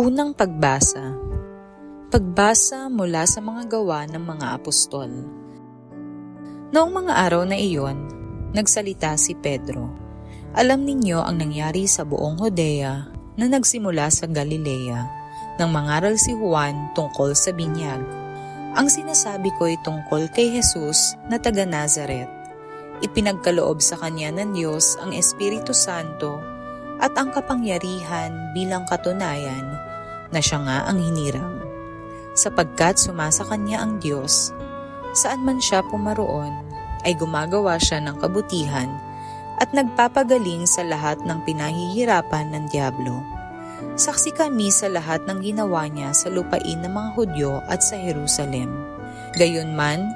Unang pagbasa Pagbasa mula sa mga gawa ng mga apostol. Noong mga araw na iyon, nagsalita si Pedro. Alam ninyo ang nangyari sa buong Hodea na nagsimula sa Galilea nang mangaral si Juan tungkol sa binyag. Ang sinasabi ko ay tungkol kay Jesus na taga Nazaret. Ipinagkaloob sa kanya ng Diyos ang Espiritu Santo at ang kapangyarihan bilang katunayan na siya nga ang hinirang. Sapagkat sumasa kanya ang Diyos, saan man siya pumaroon ay gumagawa siya ng kabutihan at nagpapagaling sa lahat ng pinahihirapan ng Diablo. Saksi kami sa lahat ng ginawa niya sa lupain ng mga Hudyo at sa Jerusalem. Gayunman,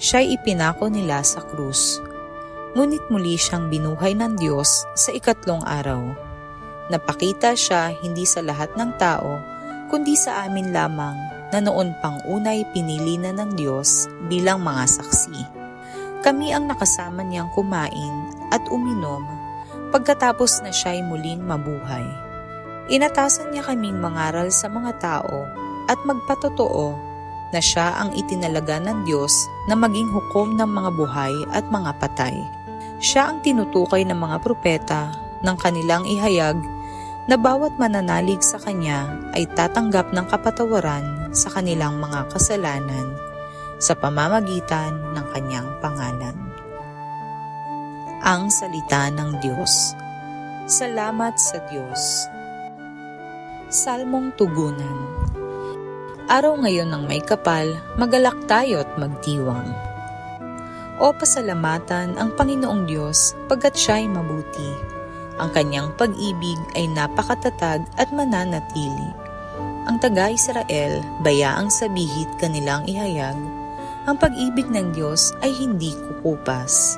siya'y ipinako nila sa krus. Ngunit muli siyang binuhay ng Diyos sa ikatlong araw. Napakita siya hindi sa lahat ng tao, kundi sa amin lamang na noon pang unay pinili na ng Diyos bilang mga saksi. Kami ang nakasama niyang kumain at uminom pagkatapos na siya'y muling mabuhay. Inatasan niya kaming mangaral sa mga tao at magpatotoo na siya ang itinalaga ng Diyos na maging hukom ng mga buhay at mga patay. Siya ang tinutukay ng mga propeta ng kanilang ihayag na bawat mananalig sa Kanya ay tatanggap ng kapatawaran sa kanilang mga kasalanan sa pamamagitan ng Kanyang pangalan. Ang Salita ng Diyos Salamat sa Diyos Salmong Tugunan Araw ngayon ng may kapal, magalak tayo at magdiwang. O pasalamatan ang Panginoong Diyos pagkat siya'y mabuti. Ang kanyang pag-ibig ay napakatatag at mananatili. Ang taga-Israel, bayaang sabihit kanilang ihayag, ang pag-ibig ng Diyos ay hindi kukupas.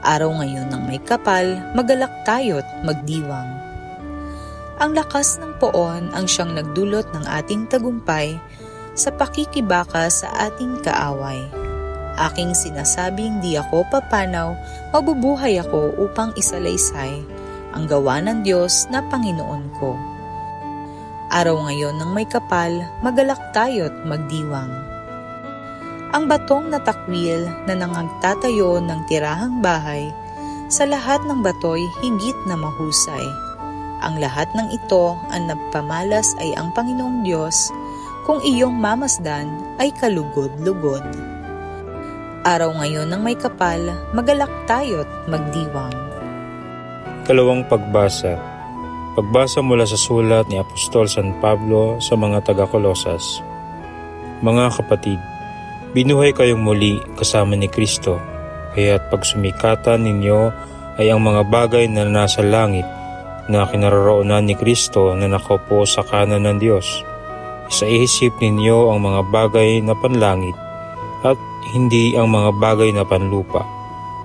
Araw ngayon ng may kapal, magalak tayo't magdiwang. Ang lakas ng poon ang siyang nagdulot ng ating tagumpay sa pakikibaka sa ating kaaway. Aking sinasabing di ako papanaw, mabubuhay ako upang isalaysay ang gawa ng Diyos na Panginoon ko. Araw ngayon ng may kapal, magalak tayo't magdiwang. Ang batong na takwil na nangagtatayo ng tirahang bahay, sa lahat ng batoy higit na mahusay. Ang lahat ng ito ang nagpamalas ay ang Panginoong Diyos, kung iyong mamasdan ay kalugod-lugod. Araw ngayon ng may kapal, magalak tayo't magdiwang. Kalawang pagbasa. Pagbasa mula sa sulat ni Apostol San Pablo sa mga taga-Kolosas. Mga kapatid, binuhay kayong muli kasama ni Kristo, kaya't pagsumikatan ninyo ay ang mga bagay na nasa langit na kinaroroonan ni Kristo na nakaupo sa kanan ng Diyos. Isaisip ninyo ang mga bagay na panlangit at hindi ang mga bagay na panlupa,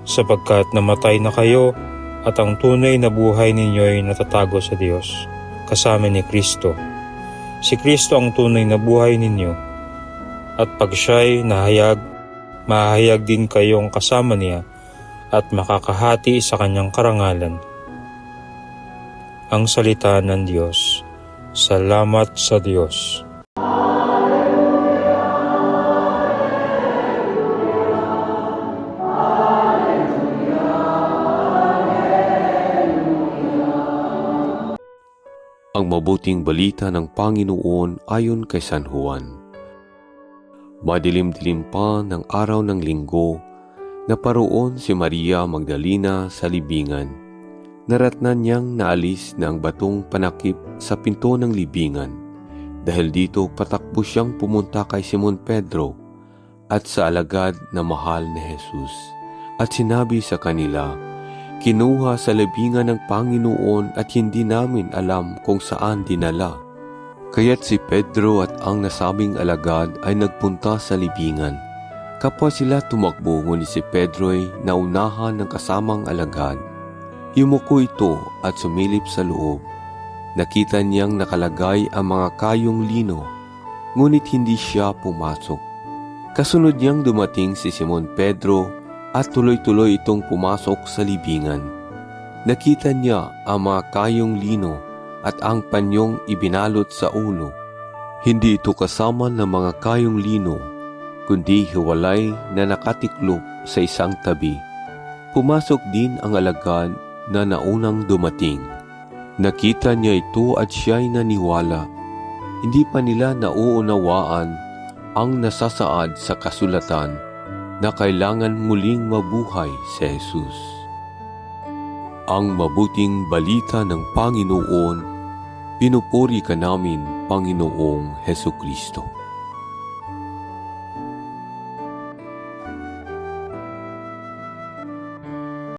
sapagkat namatay na kayo at ang tunay na buhay ninyo ay natatago sa Diyos, kasama ni Kristo. Si Kristo ang tunay na buhay ninyo, at pag siya'y nahayag, mahayag din kayong kasama niya at makakahati sa kanyang karangalan ang salita ng Diyos. Salamat sa Diyos. Ang mabuting balita ng Panginoon ayon kay San Juan. Madilim-dilim pa ng araw ng linggo, naparoon si Maria Magdalena sa libingan naratnan niyang naalis na ang batong panakip sa pinto ng libingan. Dahil dito patakbo siyang pumunta kay Simon Pedro at sa alagad na mahal ni Jesus. At sinabi sa kanila, Kinuha sa libingan ng Panginoon at hindi namin alam kung saan dinala. Kaya't si Pedro at ang nasabing alagad ay nagpunta sa libingan. Kapwa sila tumakbo ngunit si Pedro ay naunahan ng kasamang alagad Yumuko ito at sumilip sa loob. Nakita niyang nakalagay ang mga kayong lino, ngunit hindi siya pumasok. Kasunod niyang dumating si Simon Pedro at tuloy-tuloy itong pumasok sa libingan. Nakita niya ang mga kayong lino at ang panyong ibinalot sa ulo. Hindi ito kasama ng mga kayong lino, kundi hiwalay na nakatiklop sa isang tabi. Pumasok din ang alagad na naunang dumating. Nakita niya ito at siya'y naniwala. Hindi pa nila nauunawaan ang nasasaad sa kasulatan na kailangan muling mabuhay si Jesus. Ang mabuting balita ng Panginoon, pinupuri ka namin, Panginoong Heso Kristo.